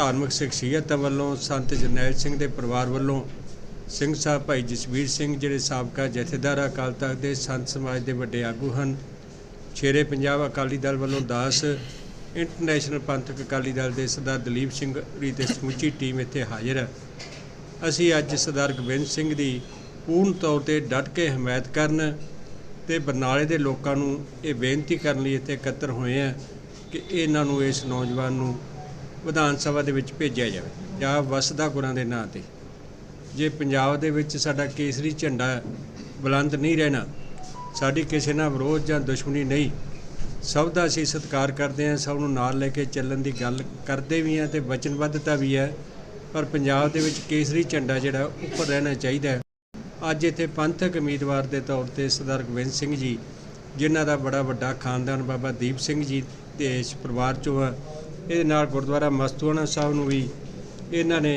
ਧਾਰਮਿਕ ਸ਼ਖਸੀਅਤ ਵੱਲੋਂ ਸੰਤ ਜਰਨੈਲ ਸਿੰਘ ਦੇ ਪਰਿਵਾਰ ਵੱਲੋਂ ਸਿੰਘ ਸਾਹਿਬ ਭਾਈ ਜਸਵੀਰ ਸਿੰਘ, ਜਿਹੜੇ ਸਾਬਕਾ ਜਥੇਦਾਰ ਅਕਾਲ ਤਖਤ ਦੇ ਸੰਤ ਸਮਾਜ ਦੇ ਵੱਡੇ ਆਗੂ ਹਨ ਛੇਰੇ ਪੰਜਾਬ ਅਕਾਲੀ ਦਲ ਵੱਲੋਂ ਦਾਸ ਇੰਟਰਨੈਸ਼ਨਲ ਪੰਥਕ ਅਕਾਲੀ ਦਲ ਦੇ ਸਰਦਾਰ ਦਲੀਪ ਸਿੰਘ ਹੋਰੀ ਤੇ ਸਮੁੱਚੀ ਟੀਮ ਇੱਥੇ ਹਾਜ਼ਰ ਹੈ। ਅਸੀਂ ਅੱਜ ਸਰਦਾਰ ਗੋਬਿੰਦ ਸਿੰਘ ਦੀ ਪੂਰਨ ਤੌਰ ਤੇ ਡਟ ਕੇ ਹਮਾਇਤ ਕਰਨ ਤੇ ਬਰਨਾਲੇ ਦੇ ਲੋਕਾਂ ਨੂੰ ਇਹ ਬੇਨਤੀ ਕਰਨ ਲਈ ਇੱਥੇ ਇਕੱਤਰ ਹੋਏ ਆ ਕਿ ਇਹਨਾਂ ਨੂੰ ਇਸ ਨੌਜਵਾਨ ਨੂੰ ਵਿਧਾਨ ਸਭਾ ਦੇ ਵਿੱਚ ਭੇਜਿਆ ਜਾਵੇ, ਜਾਂ ਵਸਦਾ ਗੁਰਾਂ ਦੇ ਨਾਂ ਤੇ। ਜੇ ਪੰਜਾਬ ਦੇ ਵਿੱਚ ਸਾਡਾ ਕੇਸਰੀ ਝੰਡਾ ਬੁਲੰਦ ਨਹੀਂ ਰਹਿਣਾ, ਸਾਡੀ ਕਿਸੇ ਨਾਲ ਵਿਰੋਧ ਜਾਂ ਦੁਸ਼ਮਣੀ ਨਹੀਂ, ਸਭ ਦਾ ਅਸੀਂ ਸਤਿਕਾਰ ਕਰਦੇ ਹਾਂ, ਸਭ ਨੂੰ ਨਾਲ ਲੈ ਕੇ ਚੱਲਣ ਦੀ ਗੱਲ ਕਰਦੇ ਵੀ ਹਾਂ ਤੇ ਵਚਨਬੱਧਤਾ ਵੀ ਹੈ, ਪਰ ਪੰਜਾਬ ਦੇ ਵਿੱਚ ਕੇਸਰੀ ਝੰਡਾ ਜਿਹੜਾ ਉੱਪਰ ਰਹਿਣਾ ਚਾਹੀਦਾ ਹੈ। ਅੱਜ ਇੱਥੇ ਪੰਥਕ ਉਮੀਦਵਾਰ ਦੇ ਤੌਰ ਤੇ ਸਰਦਾਰ ਗੋਬਿੰਦ ਸਿੰਘ ਜੀ, ਜਿਨ੍ਹਾਂ ਦਾ ਬੜਾ ਵੱਡਾ ਖਾਨਦਾਨ ਬਾਬਾ ਦੀਪ ਸਿੰਘ ਜੀ ਦੇ ਇਸ ਪਰਿਵਾਰ ਚੋਂ ਆ ਇਹਦੇ ਨਾਲ ਗੁਰਦੁਆਰਾ ਮਸਤੂਆਣਾ ਸਾਹਿਬ ਨੂੰ ਵੀ ਇਹਨਾਂ ਨੇ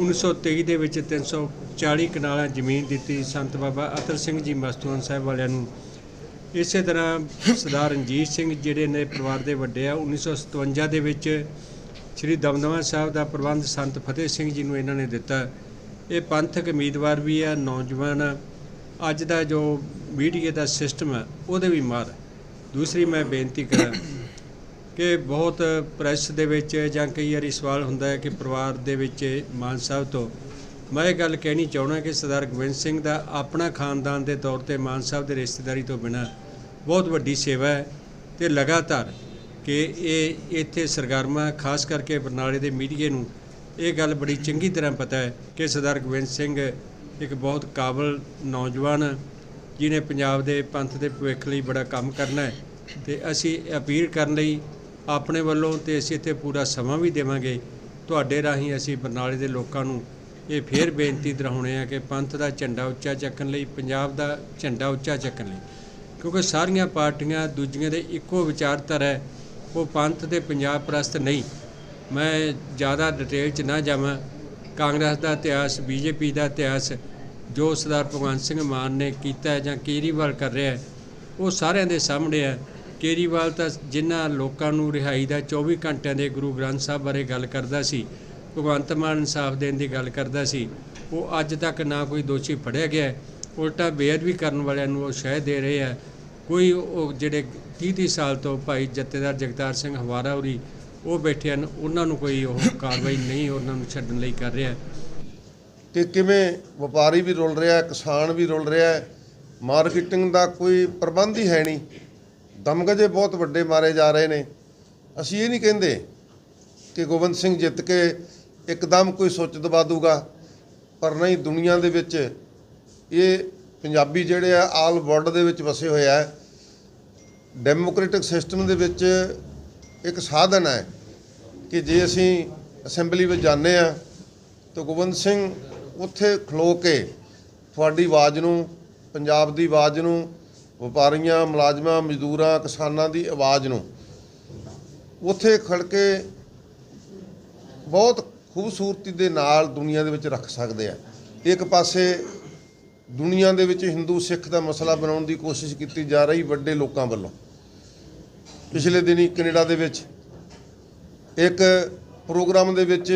1923 ਦੇ ਵਿੱਚ 340 ਕਨਾਲਾਂ ਜ਼ਮੀਨ ਦਿੱਤੀ। ਸੰਤ ਬਾਬਾ ਅਤਰ ਸਿੰਘ ਜੀ ਮਸਤੂਆਣਾ ਸਾਹਿਬ ਵਾਲਿਆਂ ਨੂੰ। ਇਸੇ ਤਰ੍ਹਾਂ ਸਰਦਾਰ ਰਣਜੀਤ ਸਿੰਘ ਜਿਹੜੇ ਨੇ ਪਰਿਵਾਰ ਦੇ ਵੱਡੇ ਆ 1957 ਦੇ ਵਿੱਚ ਸ੍ਰੀ ਦਮਦਮਾ ਸਾਹਿਬ ਦਾ ਪ੍ਰਬੰਧ ਸੰਤ ਫਤਿਹ ਸਿੰਘ ਜੀ ਨੂੰ ਇਹਨਾਂ ਨੇ ਦਿੱਤਾ। ਇਹ ਪੰਥਕ ਉਮੀਦਵਾਰ ਵੀ ਆ, ਨੌਜਵਾਨ ਅੱਜ ਦਾ ਜੋ ਮੀਡੀਆ ਦਾ ਸਿਸਟਮ ਹੈ ਉਹਦੇ ਵੀ ਮਾਰ। ਦੂਸਰੀ ਮੈਂ ਬੇਨਤੀ ਕਰਾਂ ਕਿ ਬਹੁਤ ਪ੍ਰੈਸ ਦੇ ਵਿੱਚ ਜਾਂ ਕਈ ਵਾਰੀ ਸਵਾਲ ਹੁੰਦਾ ਹੈ ਕਿ ਪਰਿਵਾਰ ਦੇ ਵਿੱਚ ਮਾਨ ਸਾਹਿਬ ਤੋਂ, ਮੈਂ ਇਹ ਗੱਲ ਕਹਿਣੀ ਚਾਹਣਾ ਕਿ ਸਰਦਾਰ ਗੋਬਿੰਦ ਸਿੰਘ ਦਾ ਆਪਣਾ ਖਾਨਦਾਨ ਦੇ ਤੌਰ ਤੇ ਮਾਨ ਸਾਹਿਬ ਦੇ ਰਿਸ਼ਤੇਦਾਰੀ ਤੋਂ ਬਿਨਾ ਬਹੁਤ ਵੱਡੀ ਸੇਵਾ ਹੈ ਤੇ ਲਗਾਤਾਰ ਕਿ ਇਹ ਇੱਥੇ ਸਰਗਰਮਾ, ਖਾਸ ਕਰਕੇ ਬਰਨਾਲੇ ਦੇ ਮੀਡੀਏ ਨੂੰ ਇਹ ਗੱਲ ਬੜੀ ਚੰਗੀ ਤਰ੍ਹਾਂ ਪਤਾ ਹੈ ਕਿ ਸਰਦਾਰ ਗੋਬਿੰਦ ਸਿੰਘ ਇੱਕ ਬਹੁਤ ਕਾਬਲ ਨੌਜਵਾਨ ਹੈ, ਜਿਹਨੇ ਪੰਜਾਬ ਦੇ ਪੰਥ ਦੇ ਭਵਿੱਖ ਲਈ ਬੜਾ ਕੰਮ ਕਰਨਾ ਹੈ ਤੇ ਅਸੀਂ ਅਪੀਲ ਕਰਨ ਲਈ ਆਪਣੇ ਵੱਲੋਂ ਤੇ ਅਸੀਂ ਇੱਥੇ ਪੂਰਾ ਸਮਾਂ ਵੀ ਦੇਵਾਂਗੇ। ਤੁਹਾਡੇ ਰਾਹੀਂ ਅਸੀਂ ਬਰਨਾਲੇ ਦੇ ਲੋਕਾਂ ਨੂੰ ਇਹ ਫੇਰ ਬੇਨਤੀ ਦਰਾਉਣੇ ਆ ਕਿ ਪੰਥ ਦਾ ਝੰਡਾ ਉੱਚਾ ਚੱਕਣ ਲਈ, ਪੰਜਾਬ ਦਾ ਝੰਡਾ ਉੱਚਾ ਚੱਕਣ ਲਈ। ਕਿਉਂਕਿ ਸਾਰੀਆਂ ਪਾਰਟੀਆਂ ਦੂਜੀਆਂ ਦੇ ਇੱਕੋ ਵਿਚਾਰਧਾਰਾ ਹੈ, ਉਹ ਪੰਥ ਤੇ ਪੰਜਾਬ ਪ੍ਰਸਤ ਨਹੀਂ। ਮੈਂ ਜ਼ਿਆਦਾ ਡਿਟੇਲ 'ਚ ਨਾ ਜਾਵਾਂ। ਕਾਂਗਰਸ ਦਾ ਇਤਿਹਾਸ, ਬੀਜੇਪੀ ਦਾ ਇਤਿਹਾਸ, ਜੋ ਸਰਦਾਰ ਭਗਵੰਤ ਸਿੰਘ ਮਾਨ ਨੇ ਕੀਤਾ ਜਾਂ ਕੇਜਰੀਵਾਲ ਕਰ ਰਿਹਾ ਉਹ ਸਾਰਿਆਂ ਦੇ ਸਾਹਮਣੇ ਹੈ। ਕੇਜਰੀਵਾਲ ਤਾਂ ਜਿਨ੍ਹਾਂ ਲੋਕਾਂ ਨੂੰ ਰਿਹਾਈ ਦਾ 24 ਘੰਟਿਆਂ ਦੇ ਗੁਰੂ ਗ੍ਰੰਥ ਸਾਹਿਬ ਬਾਰੇ ਗੱਲ ਕਰਦਾ ਸੀ, ਭਗਵੰਤ ਮਾਨ ਇਨਸਾਫ ਦੇਣ ਦੀ ਗੱਲ ਕਰਦਾ ਸੀ, ਉਹ ਅੱਜ ਤੱਕ ਨਾ ਕੋਈ ਦੋਸ਼ੀ ਫੜਿਆ ਗਿਆ ਹੈ। ਉਲਟਾ ਬੇਅਦਬੀ ਕਰਨ ਵਾਲਿਆਂ ਨੂੰ ਉਹ ਸ਼ਹਿ ਦੇ ਰਹੇ ਆ ਕੋਈ ਉਹ ਜਿਹੜੇ 30 30 ਸਾਲ ਤੋਂ ਭਾਈ ਜੱਤੇਦਾਰ ਜਗਤਾਰ ਸਿੰਘ ਹਵਾਰਾ ਹੋਰੀ, ਉਹ ਬੈਠੇ ਹਨ, ਉਹਨਾਂ ਨੂੰ ਕੋਈ ਉਹ ਕਾਰਵਾਈ ਨਹੀਂ ਉਹਨਾਂ ਨੂੰ ਛੱਡਣ ਲਈ ਕਰ ਰਿਹਾ ਕਿ ਕਿਵੇਂ ਵਪਾਰੀ ਵੀ ਰੁਲ ਰਿਹਾ ਕਿਸਾਨ ਵੀ ਰੁਲ ਰਿਹਾ ਮਾਰਕੀਟਿੰਗ ਦਾ ਕੋਈ ਪ੍ਰਬੰਧ ਹੀ ਹੈ ਨਹੀਂ। ਦਮਗਜੇ ਬਹੁਤ ਵੱਡੇ ਮਾਰੇ ਜਾ ਰਹੇ ਨੇ। ਅਸੀਂ ਇਹ ਨਹੀਂ ਕਹਿੰਦੇ ਕਿ ਗੋਬਿੰਦ ਸਿੰਘ ਜਿੱਤ ਕੇ ਇੱਕਦਮ ਕੋਈ ਸੁੱਚ ਦਬਾ ਦੂਗਾ, ਪਰ ਨਹੀਂ, ਦੁਨੀਆ ਦੇ ਵਿੱਚ ਇਹ ਪੰਜਾਬੀ ਜਿਹੜੇ ਆ, ਆਲ ਵਰਲਡ ਦੇ ਵਿੱਚ ਵਸੇ ਹੋਏ ਆ। ਡੈਮੋਕ੍ਰੈਟਿਕ ਸਿਸਟਮ ਦੇ ਵਿੱਚ ਇੱਕ ਸਾਧਨ ਹੈ ਕਿ ਜੇ ਅਸੀਂ ਅਸੈਂਬਲੀ ਵਿੱਚ ਜਾਂਦੇ ਆ ਤਾਂ ਗੋਬਿੰਦ ਸਿੰਘ ਉੱਥੇ ਖਲੋ ਕੇ ਤੁਹਾਡੀ ਆਵਾਜ਼ ਨੂੰ, ਪੰਜਾਬ ਦੀ ਆਵਾਜ਼ ਨੂੰ ਵਪਾਰੀਆਂ, ਮੁਲਾਜ਼ਮਾਂ, ਮਜ਼ਦੂਰਾਂ, ਕਿਸਾਨਾਂ ਦੀ ਆਵਾਜ਼ ਨੂੰ ਉੱਥੇ ਖੜ ਕੇ ਬਹੁਤ ਖੂਬਸੂਰਤੀ ਦੇ ਨਾਲ ਦੁਨੀਆ ਦੇ ਵਿੱਚ ਰੱਖ ਸਕਦੇ ਆ। ਇੱਕ ਪਾਸੇ ਦੁਨੀਆ ਦੇ ਵਿੱਚ ਹਿੰਦੂ ਸਿੱਖ ਦਾ ਮਸਲਾ ਬਣਾਉਣ ਦੀ ਕੋਸ਼ਿਸ਼ ਕੀਤੀ ਜਾ ਰਹੀ ਵੱਡੇ ਲੋਕਾਂ ਵੱਲੋਂ। ਪਿਛਲੇ ਦਿਨੀ ਕੈਨੇਡਾ ਦੇ ਵਿੱਚ ਇੱਕ ਪ੍ਰੋਗਰਾਮ ਦੇ ਵਿੱਚ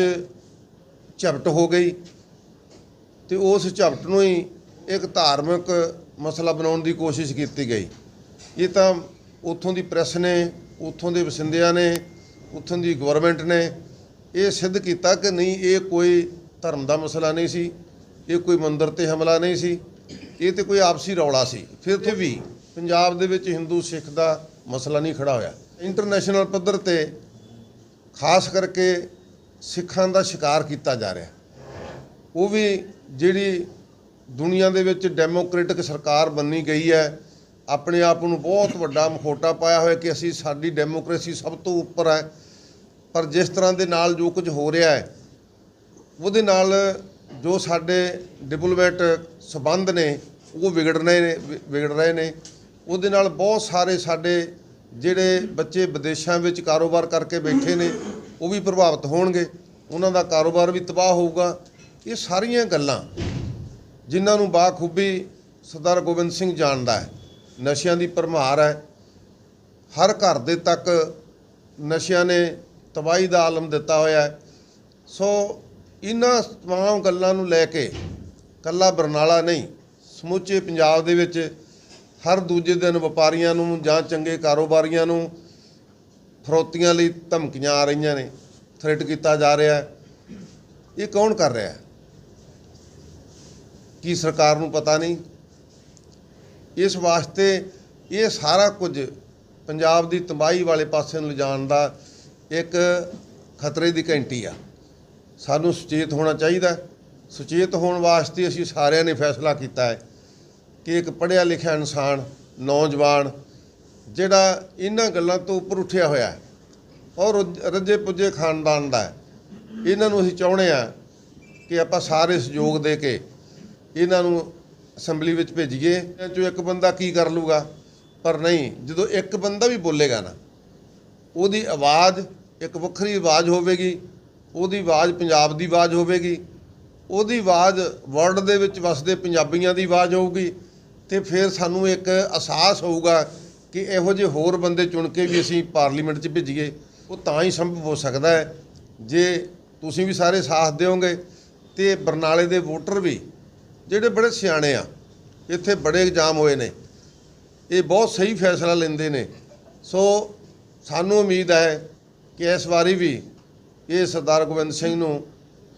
ਝਪਟ ਹੋ ਗਈ ਤੇ ਉਸ ਝਪਟ ਨੂੰ ਹੀ ਇੱਕ ਧਾਰਮਿਕ ਮਸਲਾ ਬਣਾਉਣ ਦੀ ਕੋਸ਼ਿਸ਼ ਕੀਤੀ ਗਈ। ਇਹ ਤਾਂ ਉੱਥੋਂ ਦੀ ਪ੍ਰੈਸ ਨੇ, ਉੱਥੋਂ ਦੇ ਵਸਿੰਦਿਆਂ ਨੇ, ਉੱਥੋਂ ਦੀ ਗਵਰਨਮੈਂਟ ਨੇ ਇਹ ਸਿੱਧ ਕੀਤਾ ਕਿ ਨਹੀਂ, ਇਹ ਕੋਈ ਧਰਮ ਦਾ ਮਸਲਾ ਨਹੀਂ ਸੀ, ਇਹ ਕੋਈ ਮੰਦਰ ਤੇ ਹਮਲਾ ਨਹੀਂ ਸੀ, ਇਹ ਤੇ ਕੋਈ ਆਪਸੀ ਰੌਲਾ ਸੀ। ਫਿਰ ਤੋਂ ਵੀ ਪੰਜਾਬ ਦੇ ਵਿੱਚ ਹਿੰਦੂ ਸਿੱਖ ਦਾ ਮਸਲਾ ਨਹੀਂ ਖੜਾ ਹੋਇਆ। ਇੰਟਰਨੈਸ਼ਨਲ ਪੱਧਰ ਤੇ ਖਾਸ ਕਰਕੇ ਸਿੱਖਾਂ ਦਾ ਸ਼ਿਕਾਰ ਕੀਤਾ ਜਾ ਰਿਹਾ। ਉਹ ਵੀ ਜਿਹੜੀ ਦੁਨੀਆ ਦੇ ਵਿੱਚ ਡੈਮੋਕ੍ਰੈਟਿਕ ਸਰਕਾਰ ਬੰਨੀ ਗਈ ਹੈ। ਆਪਣੇ ਆਪ ਨੂੰ ਬਹੁਤ ਵੱਡਾ ਮਖੌਟਾ ਪਾਇਆ ਹੋਇਆ ਕਿ ਅਸੀਂ ਸਾਡੀ ਡੈਮੋਕ੍ਰੇਸੀ ਸਭ ਤੋਂ ਉੱਪਰ ਹੈ। ਪਰ ਜਿਸ ਤਰ੍ਹਾਂ ਦੇ ਨਾਲ ਜੋ ਕੁਝ ਹੋ ਰਿਹਾ ਹੈ, ਉਹਦੇ ਨਾਲ ਜੋ ਸਾਡੇ ਡਿਪਲੋਮੈਟ ਸਬੰਧ ਨੇ, ਉਹ ਵਿਗੜਨੇ ਨੇ, ਵਿ- ਵਿਗੜ ਰਹੇ ਨੇ। ਉਹਦੇ ਨਾਲ ਬਹੁਤ ਸਾਰੇ ਸਾਡੇ ਜਿਹੜੇ ਬੱਚੇ ਵਿਦੇਸ਼ਾਂ ਵਿੱਚ ਕਾਰੋਬਾਰ ਕਰਕੇ ਬੈਠੇ ਨੇ, ਉਹ ਵੀ ਪ੍ਰਭਾਵਿਤ ਹੋਣਗੇ। ਉਹਨਾਂ ਦਾ ਕਾਰੋਬਾਰ ਵੀ ਤਬਾਹ ਹੋਊਗਾ। ਇਹ ਸਾਰੀਆਂ ਗੱਲਾਂ ਜਿਨ੍ਹਾਂ ਨੂੰ ਬਾਖੂਬੀ ਸਰਦਾਰ ਗੋਬਿੰਦ ਸਿੰਘ ਜਾਣਦਾ ਹੈ। ਨਸ਼ਿਆਂ ਦੀ ਭਰਮਾਰ ਹੈ। ਹਰ ਘਰ ਦੇ ਤੱਕ ਨਸ਼ਿਆਂ ਨੇ ਤਬਾਹੀ ਦਾ ਆਲਮ ਦਿੱਤਾ ਹੋਇਆ ਹੈ। ਸੋ ਇਹਨਾਂ ਤਮਾਮ ਗੱਲਾਂ ਨੂੰ ਲੈ ਕੇ ਕੱਲਾ ਬਰਨਾਲਾ ਨਹੀਂ, ਸਮੁੱਚੇ ਪੰਜਾਬ ਦੇ ਵਿੱਚ ਹਰ ਦੂਜੇ ਦਿਨ ਵਪਾਰੀਆਂ ਨੂੰ ਜਾਂ ਚੰਗੇ ਕਾਰੋਬਾਰੀਆਂ ਨੂੰ ਫਰੋਤੀਆਂ ਲਈ ਧਮਕੀਆਂ ਆ ਰਹੀਆਂ ਨੇ। ਥ੍ਰੈਟ ਕੀਤਾ ਜਾ ਰਿਹਾ ਹੈ। ਇਹ ਕੌਣ ਕਰ ਰਿਹਾ ਹੈ? ਕੀ ਸਰਕਾਰ ਨੂੰ ਪਤਾ ਨਹੀਂ। ਇਸ ਵਾਸਤੇ ਇਹ ਸਾਰਾ ਕੁਝ ਪੰਜਾਬ ਦੀ ਤਬਾਹੀ ਵਾਲੇ ਪਾਸੇ ਨੂੰ ਲਿਜਾਣ ਦਾ ਇੱਕ ਖਤਰੇ ਦੀ ਘੰਟੀ ਆ। ਸਾਨੂੰ ਸੁਚੇਤ ਹੋਣਾ ਚਾਹੀਦਾ। ਸੁਚੇਤ ਹੋਣ ਵਾਸਤੇ ਅਸੀਂ ਸਾਰਿਆਂ ਨੇ ਫੈਸਲਾ ਕੀਤਾ ਹੈ ਕਿ ਇੱਕ ਪੜ੍ਹਿਆ ਲਿਖਿਆ ਇਨਸਾਨ, ਨੌਜਵਾਨ, ਜਿਹੜਾ ਇਹਨਾਂ ਗੱਲਾਂ ਤੋਂ ਉੱਪਰ ਉੱਠਿਆ ਹੋਇਆ ਹੈ ਔਰ ਰੱਜੇ ਪੁੱਜੇ ਖਾਨਦਾਨ ਦਾ ਇਹਨਾਂ ਨੂੰ ਅਸੀਂ ਚਾਹੁੰਦੇ ਆ ਕਿ ਆਪਾਂ ਸਾਰੇ ਸਹਿਯੋਗ ਦੇ ਕੇ ਇਹਨਾਂ ਨੂੰ ਅਸੈਂਬਲੀ ਵਿੱਚ ਭੇਜੀਏ ਇਹ ਚੋਂ ਇੱਕ ਬੰਦਾ ਕੀ ਕਰ ਲੂਗਾ ਪਰ ਨਹੀਂ, ਜਦੋਂ ਇੱਕ ਬੰਦਾ ਵੀ ਬੋਲੇਗਾ ਨਾ, ਉਹਦੀ ਆਵਾਜ਼, ਇੱਕ ਵੱਖਰੀ ਆਵਾਜ਼ ਹੋਵੇਗੀ, ਉਹਦੀ ਆਵਾਜ਼ ਪੰਜਾਬ ਦੀ ਆਵਾਜ਼ ਹੋਵੇਗੀ, ਉਹਦੀ ਆਵਾਜ਼ ਵਰਲਡ ਦੇ ਵਿੱਚ ਵਸਦੇ ਪੰਜਾਬੀਆਂ ਦੀ ਆਵਾਜ਼ ਹੋਊਗੀ, ਤੇ ਫਿਰ ਸਾਨੂੰ ਇੱਕ ਅਹਿਸਾਸ ਹੋਊਗਾ ਕਿ ਇਹੋ ਜਿਹੇ ਹੋਰ ਬੰਦੇ ਚੁਣ ਕੇ ਵੀ ਅਸੀਂ ਪਾਰਲੀਮੈਂਟ 'ਚ ਭੇਜੀਏ, ਉਹ ਤਾਂ ਹੀ ਸੰਭਵ ਹੋ ਸਕਦਾ ਹੈ। ਜੇ ਤੁਸੀਂ ਵੀ ਸਾਰੇ ਸਾਥ ਦਿਓਗੇ, ਤੇ ਬਰਨਾਲੇ ਦੇ ਵੋਟਰ ਵੀ ਜਿਹੜੇ ਬੜੇ ਸਿਆਣੇ ਆ, ਇੱਥੇ ਬੜੇ ਐਗਜ਼ਾਮ ਹੋਏ ਨੇ। ਇਹ ਬਹੁਤ ਸਹੀ ਫੈਸਲਾ ਲੈਂਦੇ ਨੇ। ਸੋ ਸਾਨੂੰ ਉਮੀਦ ਹੈ ਕਿ ਇਸ ਵਾਰੀ ਵੀ ਇਹ ਸਰਦਾਰ ਗੋਬਿੰਦ ਸਿੰਘ ਨੂੰ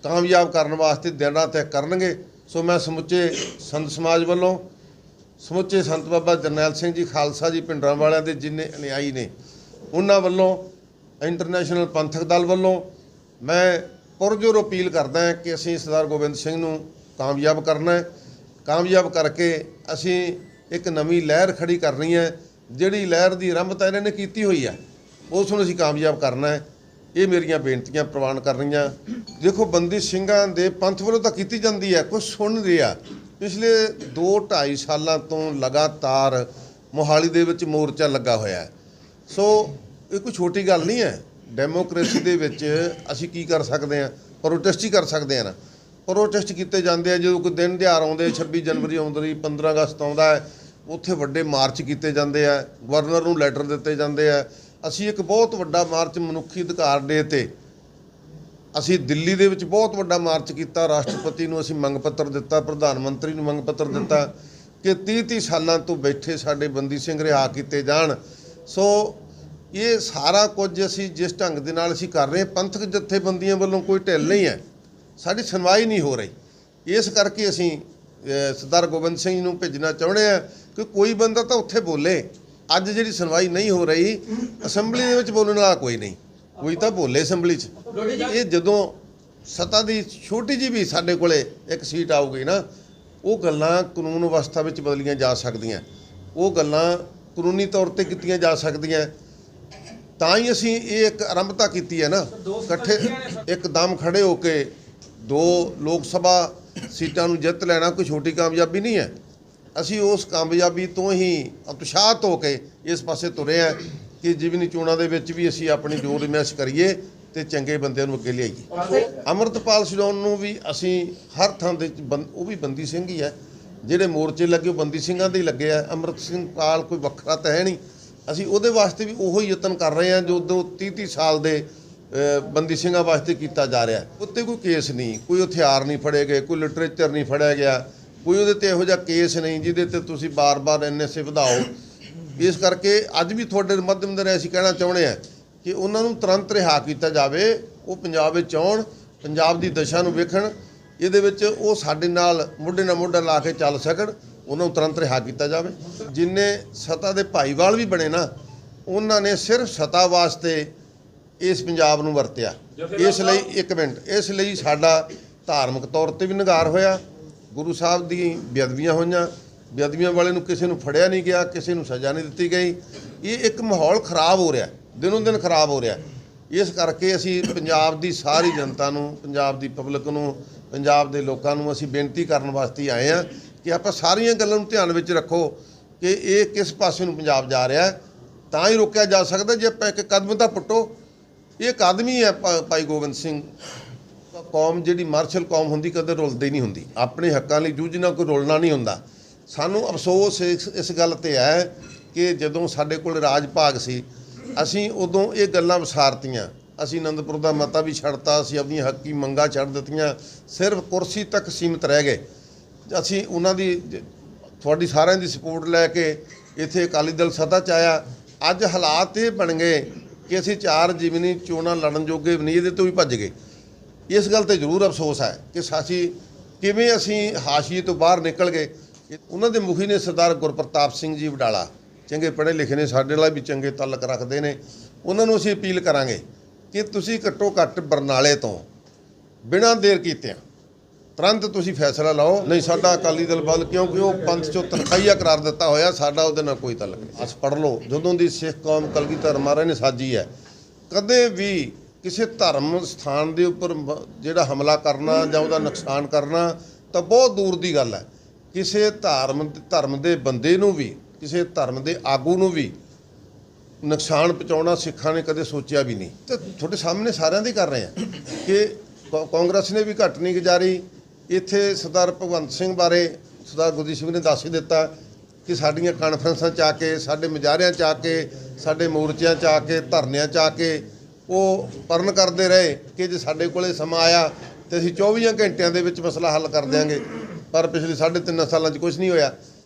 ਕਾਮਯਾਬ ਕਰਨ ਵਾਸਤੇ ਦਿਨ ਰਾਤ ਇੱਕ ਕਰਨਗੇ। ਸੋ ਮੈਂ ਸਮੁੱਚੇ ਸੰਤ ਸਮਾਜ ਵੱਲੋਂ, ਸਮੁੱਚੇ ਸੰਤ ਬਾਬਾ ਜਰਨੈਲ ਸਿੰਘ ਜੀ ਖਾਲਸਾ ਜੀ ਪਿੰਡਰਾਂ ਵਾਲਿਆਂ ਦੇ ਜਿੰਨੇ ਅਨਿਆਈ ਨੇ, ਉਹਨਾਂ ਵੱਲੋਂ, ਇੰਟਰਨੈਸ਼ਨਲ ਪੰਥਕ ਦਲ ਵੱਲੋਂ ਮੈਂ ਪੁਰਜੋਰ ਅਪੀਲ ਕਰਦਾ ਕਿ ਅਸੀਂ ਸਰਦਾਰ ਗੋਬਿੰਦ ਸਿੰਘ ਨੂੰ ਕਾਮਯਾਬ ਕਰਨਾ ਹੈ। ਕਾਮਯਾਬ ਕਰਕੇ ਅਸੀਂ ਇੱਕ ਨਵੀਂ ਲਹਿਰ ਖੜੀ ਕਰਨੀ ਹੈ, ਜਿਹੜੀ ਲਹਿਰ ਦੀ ਆਰੰਭਤਾ ਇਹਨਾਂ ਨੇ ਕੀਤੀ ਹੋਈ ਹੈ, ਉਸ ਨੂੰ ਅਸੀਂ ਕਾਮਯਾਬ ਕਰਨਾ ਹੈ। ਇਹ ਮੇਰੀਆਂ ਬੇਨਤੀਆਂ ਪ੍ਰਵਾਨ ਕਰ ਰਹੀਆਂ। ਦੇਖੋ, ਬੰਦੀ ਸਿੰਘਾਂ ਦੇ ਪੰਥ ਵੱਲੋਂ ਤਾਂ ਕੀਤੀ ਜਾਂਦੀ ਹੈ ਕੁਝ ਸੁਣ ਰਿਹਾ। ਪਿਛਲੇ 2 2.5 ਸਾਲਾਂ ਤੋਂ ਲਗਾਤਾਰ ਮੋਹਾਲੀ ਦੇ ਵਿੱਚ ਮੋਰਚਾ ਲੱਗਾ ਹੋਇਆ ਹੈ। ਸੋ, ਇਹ ਕੋਈ ਛੋਟੀ ਗੱਲ ਨਹੀਂ ਹੈ। ਡੈਮੋਕ੍ਰੇਸੀ ਦੇ ਵਿੱਚ ਅਸੀਂ ਕੀ ਕਰ ਸਕਦੇ ਹਾਂ? ਪ੍ਰੋਟੈਸਟ ਹੀ ਕਰ ਸਕਦੇ ਹਾਂ ਨਾ। ਪ੍ਰੋਟੈਸਟ ਕੀਤੇ ਜਾਂਦੇ ਆ, ਜਦੋਂ ਕੋਈ ਦਿਨ ਤਿਉਹਾਰ ਆਉਂਦੇ 26 ਜਨਵਰੀ ਆਉਂਦੀ 15 ਅਗਸਤ ਆਉਂਦਾ ਹੈ, ਉੱਥੇ ਵੱਡੇ ਮਾਰਚ ਕੀਤੇ ਜਾਂਦੇ ਆ, ਗਵਰਨਰ ਨੂੰ ਲੈਟਰ ਦਿੱਤੇ ਜਾਂਦੇ ਆ। ਅਸੀਂ ਇੱਕ ਬਹੁਤ ਵੱਡਾ ਮਾਰਚ ਮਨੁੱਖੀ ਅਧਿਕਾਰ ਡੇ ਤੇ, ਅਸੀਂ ਦਿੱਲੀ ਦੇ ਵਿੱਚ ਬਹੁਤ ਵੱਡਾ ਮਾਰਚ ਕੀਤਾ, ਰਾਸ਼ਟਰਪਤੀ ਨੂੰ ਅਸੀਂ ਮੰਗ ਪੱਤਰ ਦਿੱਤਾ, ਪ੍ਰਧਾਨ ਮੰਤਰੀ ਨੂੰ ਮੰਗ ਪੱਤਰ ਦਿੱਤਾ ਕਿ 30 30 ਸਾਲਾਂ ਤੋਂ ਬੈਠੇ ਸਾਡੇ ਬੰਦੀ ਸਿੰਘ ਰਿਹਾ ਕੀਤੇ ਜਾਣ। ਸੋ ਇਹ ਸਾਰਾ ਕੁਝ ਅਸੀਂ ਜਿਸ ਢੰਗ ਦੇ ਨਾਲ ਅਸੀਂ ਕਰ ਰਹੇ ਪੰਥਕ ਜਥੇਬੰਦੀਆਂ ਵੱਲੋਂ ਕੋਈ ਢਿੱਲ ਨਹੀਂ ਹੈ। ਸਾਡੀ ਸੁਣਵਾਈ ਨਹੀਂ ਹੋ ਰਹੀ। ਇਸ ਕਰਕੇ ਅਸੀਂ ਸਰਦਾਰ ਗੋਬਿੰਦ ਸਿੰਘ ਨੂੰ ਭੇਜਣਾ ਚਾਹੁੰਦੇ ਆ ਕਿ ਕੋਈ ਬੰਦਾ ਤਾਂ ਉੱਥੇ ਬੋਲੇ। ਅੱਜ ਜਿਹੜੀ ਸੁਣਵਾਈ ਨਹੀਂ ਹੋ ਰਹੀ, ਅਸੈਂਬਲੀ ਦੇ ਵਿੱਚ ਬੋਲਣ ਵਾਲਾ ਕੋਈ ਨਹੀਂ। ਕੋਈ ਤਾਂ ਬੋਲੇ ਅਸੈਂਬਲੀ 'ਚ। ਇਹ ਜਦੋਂ ਸਤਾ ਦੀ ਛੋਟੀ ਜਿਹੀ ਵੀ ਸਾਡੇ ਕੋਲੇ ਇੱਕ ਸੀਟ ਆਊਗੀ ਨਾ, ਉਹ ਗੱਲਾਂ ਕਾਨੂੰਨ ਅਵਸਥਾ ਵਿੱਚ ਬਦਲੀਆਂ ਜਾ ਸਕਦੀਆਂ। ਉਹ ਗੱਲਾਂ ਕਾਨੂੰਨੀ ਤੌਰ ਤੇ ਕੀਤੀਆਂ ਜਾ ਸਕਦੀਆਂ। ਤਾਂ ਹੀ ਅਸੀਂ ਇਹ ਇੱਕ ਆਰੰਭਤਾ ਕੀਤੀ ਹੈ ਨਾ। ਇਕੱਠੇ ਇੱਕਦਮ ਖੜੇ ਹੋ ਕੇ ਦੋ ਲੋਕ ਸਭਾ ਸੀਟਾਂ ਨੂੰ ਜਿੱਤ ਲੈਣਾ ਕੋਈ ਛੋਟੀ ਕਾਮਯਾਬੀ ਨਹੀਂ ਹੈ। ਅਸੀਂ ਉਸ ਕਾਮਯਾਬੀ ਤੋਂ ਹੀ ਉਤਸ਼ਾਹਤ ਹੋ ਕੇ ਇਸ ਪਾਸੇ ਤੁਰੇ ਆ ਕਿ ਜਿਵੇਂ ਚੋਣਾਂ ਦੇ ਵਿੱਚ ਵੀ ਅਸੀਂ ਆਪਣੀ ਜੋਰ ਰਿਮੈਸ਼ ਕਰੀਏ ਤੇ ਚੰਗੇ ਬੰਦਿਆਂ ਨੂੰ ਅੱਗੇ ਲਿਆਈਏ। ਅਮਰਤਪਾਲ ਸਿਡੌਨ ਨੂੰ ਵੀ ਅਸੀਂ ਹਰ ਥਾਂ ਦੇ ਬੰ- ਉਹ ਵੀ ਬੰਦੀ ਸਿੰਘ ਹੀ ਹੈ। ਜਿਹੜੇ ਮੋਰਚੇ ਲੱਗੇ ਉਹ ਬੰਦੀ ਸਿੰਘਾਂ ਦੇ ਲੱਗੇ ਆ। ਅਮਰਤ ਸਿੰਘ ਪਾਲ ਕੋਈ ਵੱਖਰਾ ਤਾਂ ਹੈ ਨਹੀਂ। ਅਸੀਂ ਉਹਦੇ ਵਾਸਤੇ ਵੀ ਉਹੋ ਹੀ ਯਤਨ ਕਰ ਰਹੇ ਹਾਂ ਜੋ ਉਦੋਂ 30 30 ਸਾਲ ਦੇ ਬੰਦੀ ਸਿੰਘਾਂ ਵਾਸਤੇ ਕੀਤਾ ਜਾ ਰਿਹਾ ਉੱਤੇ ਕੋਈ ਕੇਸ ਨਹੀਂ, ਕੋਈ ਹਥਿਆਰ ਨਹੀਂ ਫੜੇ ਗਏ, ਕੋਈ ਲਿਟਰੇਚਰ ਨਹੀਂ ਫੜਿਆ ਗਿਆ, ਕੋਈ ਉਹਦੇ ਤੇ ਇਹੋ ਜਿਹਾ ਕੇਸ ਨਹੀਂ ਜਿਹਦੇ ਤੇ ਤੁਸੀਂ ਬਾਰ-ਬਾਰ ਐਨਐਸਏ ਵਧਾਓ। ਇਸ ਕਰਕੇ ਅੱਜ ਵੀ ਤੁਹਾਡੇ ਮਾਧਿਅਮ ਦੇ ਅਸੀਂ ਕਹਿਣਾ ਚਾਹੁੰਦੇ ਹਾਂ ਕਿ ਉਹਨਾਂ ਨੂੰ ਤੁਰੰਤ ਰਿਹਾ ਕੀਤਾ ਜਾਵੇ, ਉਹ ਪੰਜਾਬ ਵਿੱਚ ਆਉਣ, ਪੰਜਾਬ ਦੀ ਦਸ਼ਾ ਨੂੰ ਵੇਖਣ, ਇਹਦੇ ਵਿੱਚ ਉਹ ਸਾਡੇ ਨਾਲ ਮੋਢੇ ਨਾਲ ਮੋਢਾ ਲਾ ਕੇ ਚੱਲ ਸਕਣ, ਉਹਨਾਂ ਨੂੰ ਤੁਰੰਤ ਰਿਹਾ ਕੀਤਾ ਜਾਵੇ। ਜਿੰਨੇ ਸਤਾ ਦੇ ਭਾਈਵਾਲ ਵੀ ਬਣੇ ਨਾ, ਉਹਨਾਂ ਨੇ ਸਿਰਫ ਸਤਾ ਵਾਸਤੇ ਇਸ ਪੰਜਾਬ ਨੂੰ ਵਰਤਿਆ। ਇਸ ਲਈ ਇੱਕ ਮਿੰਟ ਇਸ ਲਈ ਸਾਡਾ ਧਾਰਮਿਕ ਤੌਰ ਤੇ ਵੀ ਨਿਗਾਰ ਹੋਇਆ। ਗੁਰੂ ਸਾਹਿਬ ਦੀ ਬੇਅਦਬੀਆਂ ਹੋਈਆਂ। ਬੇਅਦਬੀਆਂ ਵਾਲੇ ਨੂੰ ਕਿਸੇ ਨੂੰ ਫੜਿਆ ਨਹੀਂ ਗਿਆ ਕਿਸੇ ਨੂੰ ਸਜ਼ਾ ਨਹੀਂ ਦਿੱਤੀ ਗਈ। ਇਹ ਇੱਕ ਮਾਹੌਲ ਖਰਾਬ ਹੋ ਰਿਹਾ ਦਿਨੋਂ ਦਿਨ ਖਰਾਬ ਹੋ ਰਿਹਾ। ਇਸ ਕਰਕੇ ਅਸੀਂ ਪੰਜਾਬ ਦੀ ਸਾਰੀ ਜਨਤਾ ਨੂੰ ਪੰਜਾਬ ਦੀ ਪਬਲਿਕ ਨੂੰ ਪੰਜਾਬ ਦੇ ਲੋਕਾਂ ਨੂੰ ਅਸੀਂ ਬੇਨਤੀ ਕਰਨ ਵਾਸਤੇ ਆਏ ਆ ਕਿ ਆਪਾਂ ਸਾਰੀਆਂ ਗੱਲਾਂ ਨੂੰ ਧਿਆਨ ਵਿੱਚ ਰੱਖੋ ਕਿ ਇਹ ਕਿਸ ਪਾਸੇ ਨੂੰ ਪੰਜਾਬ ਜਾ ਰਿਹਾ। ਤਾਂ ਹੀ ਰੋਕਿਆ ਜਾ ਸਕਦਾ ਜੇ ਆਪਾਂ ਇੱਕ ਕਦਮ ਤਾਂ ਪੁੱਟੋ। ਇਹ ਇੱਕ ਆਦਮੀ ਹੈ ਭਾ- ਭਾਈ ਗੋਬਿੰਦ ਸਿੰਘ। ਕੌਮ ਜਿਹੜੀ ਮਾਰਸ਼ਲ ਕੌਮ ਹੁੰਦੀ, ਕਦੇ ਰੁਲਦੀ ਨਹੀਂ ਹੁੰਦੀ। ਆਪਣੇ ਹੱਕਾਂ ਲਈ ਜੂਝਣਾ ਕੋਈ ਰੁਲਣਾ ਨਹੀਂ ਹੁੰਦਾ। ਸਾਨੂੰ ਅਫਸੋਸ ਇਸ ਇਸ ਗੱਲ ਤੇ ਹੈ ਕਿ ਜਦੋਂ ਸਾਡੇ ਕੋਲ ਰਾਜ ਭਾਗ ਸੀ, ਅਸੀਂ ਉਦੋਂ ਇਹ ਗੱਲਾਂ ਵਿਸਾਰਤੀਆਂ। ਅਸੀਂ ਅਨੰਦਪੁਰ ਦਾ ਮਤਾ ਵੀ ਛੱਡਤਾ, ਅਸੀਂ ਆਪਣੀਆਂ ਹੱਕੀ ਮੰਗਾਂ ਛੱਡ ਦਿੱਤੀਆਂ। ਸਿਰਫ ਕੁਰਸੀ ਤੱਕ ਸੀਮਿਤ ਰਹਿ ਗਏ। ਅਸੀਂ ਉਹਨਾਂ ਦੀ ਜ- ਤੁਹਾਡੀ ਸਾਰਿਆਂ ਦੀ ਸਪੋਰਟ ਲੈ ਕੇ ਇੱਥੇ ਅਕਾਲੀ ਦਲ ਸੱਤਾ ਚ ਆਇਆ। ਅੱਜ ਹਾਲਾਤ ਇਹ ਬਣ ਗਏ ਕਿ ਅਸੀਂ ਚਾਰ ਜਿਮਨੀ ਚੋਣਾਂ ਲੜਨ ਜੋਗੇ ਵੀ ਨਹੀਂ, ਇਹਦੇ ਤੋਂ ਵੀ ਭੱਜ ਗਏ। ਇਸ ਗੱਲ ਤੇ ਜ਼ਰੂਰ ਅਫਸੋਸ ਹੈ ਕਿ ਸਾਸੀ ਕਿਵੇਂ ਅਸੀਂ ਹਾਸ਼ੀਏ ਤੋਂ ਬਾਹਰ ਨਿਕਲ ਗਏ। ਉਹਨਾਂ ਦੇ ਮੁਖੀ ਨੇ ਸਰਦਾਰ ਗੁਰਪ੍ਰਤਾਪ ਸਿੰਘ ਜੀ ਵਡਾਲਾ। ਚੰਗੇ ਪੜ੍ਹੇ ਲਿਖੇ ਨੇ, ਸਾਡੇ ਨਾਲ ਵੀ ਚੰਗੇ ਤਾਲੁਕ ਰੱਖਦੇ ਨੇ। ਉਹਨਾਂ ਨੂੰ ਅਸੀਂ ਅਪੀਲ ਕਰਾਂਗੇ ਕਿ ਤੁਸੀਂ ਘੱਟੋ ਘੱਟ ਬਰਨਾਲੇ ਤੋਂ ਬਿਨਾਂ ਦੇਰ ਕੀਤਿਆਂ ਤੁਰੰਤ ਤੁਸੀਂ ਫੈਸਲਾ ਲਓ। ਨਹੀਂ, ਸਾਡਾ ਅਕਾਲੀ ਦਲ ਬਲ ਕਿਉਂਕਿ ਉਹ ਪੰਥ ਚੋਂ ਤਨਖਾਹੀਆ ਕਰਾਰ ਦਿੱਤਾ ਹੋਇਆ, ਸਾਡਾ ਉਹਦੇ ਨਾਲ ਕੋਈ ਤਾਲੁਕ ਨਹੀਂ। ਅਸ ਪੜ੍ਹ ਲਓ। ਜਦੋਂ ਦੀ ਸਿੱਖ ਕੌਮ ਕਲਗੀਧਰ ਮਹਾਰਾਜ ਨੇ ਸਾਜੀ ਹੈ, ਕਦੇ ਵੀ ਕਿਸੇ ਧਰਮ ਸਥਾਨ ਦੇ ਉੱਪਰ ਜਿਹੜਾ ਹਮਲਾ ਕਰਨਾ ਜਾਂ ਉਹਦਾ ਨੁਕਸਾਨ ਕਰਨਾ, ਤਾਂ ਬਹੁਤ ਦੂਰ ਦੀ ਗੱਲ ਹੈ। ਕਿਸੇ ਧਰਮ ਧਰਮ ਦੇ ਬੰਦੇ ਨੂੰ ਵੀ, ਕਿਸੇ ਧਰਮ ਦੇ ਆਗੂ ਨੂੰ ਵੀ ਨੁਕਸਾਨ ਪਹੁੰਚਾਉਣਾ ਸਿੱਖਾਂ ਨੇ ਕਦੇ ਸੋਚਿਆ ਵੀ ਨਹੀਂ। ਤੇ ਤੁਹਾਡੇ ਸਾਹਮਣੇ ਸਾਰਿਆਂ ਦੇ ਕਰ ਰਹੇ ਆ ਕਿ ਕਾ- ਕਾਂਗਰਸ ਨੇ ਵੀ ਘੱਟ ਨਹੀਂ ਗੁਜ਼ਾਰੀ ਇੱਥੇ ਸਰਦਾਰ ਭਗਵੰਤ ਸਿੰਘ ਬਾਰੇ ਸਰਦਾਰ ਗੁਰਦੀਪ ਸਿੰਘ ਨੇ ਦੱਸ ਹੀ ਦਿੱਤਾ ਕਿ ਸਾਡੀਆਂ ਕਾਨਫਰੰਸਾਂ ਚ ਆ ਕੇ, ਸਾਡੇ ਮੁਜ਼ਾਹਰਿਆਂ ਚ ਆ ਕੇ, ਸਾਡੇ ਮੋਰਚਿਆਂ ਚ ਆ ਕੇ, ਧਰਨਿਆਂ ਚ ਆ ਕੇ ਉਹ ਪਰਨ ਕਰਦੇ ਰਹੇ ਕਿ ਜੇ ਸਾਡੇ ਕੋਲੇ ਸਮਾਂ ਆਇਆ ਤੇ ਅਸੀਂ 24 ਘੰਟਿਆਂ ਦੇ ਵਿੱਚ ਮਸਲਾ ਹੱਲ ਕਰ ਦਿਆਂਗੇ। ਪਰ ਪਿਛਲੇ ਸਾਢੇ ਤਿੰਨ ਸਾਲਾਂ 'ਚ ਕੁਝ ਨਹੀਂ ਹੋਇਆ।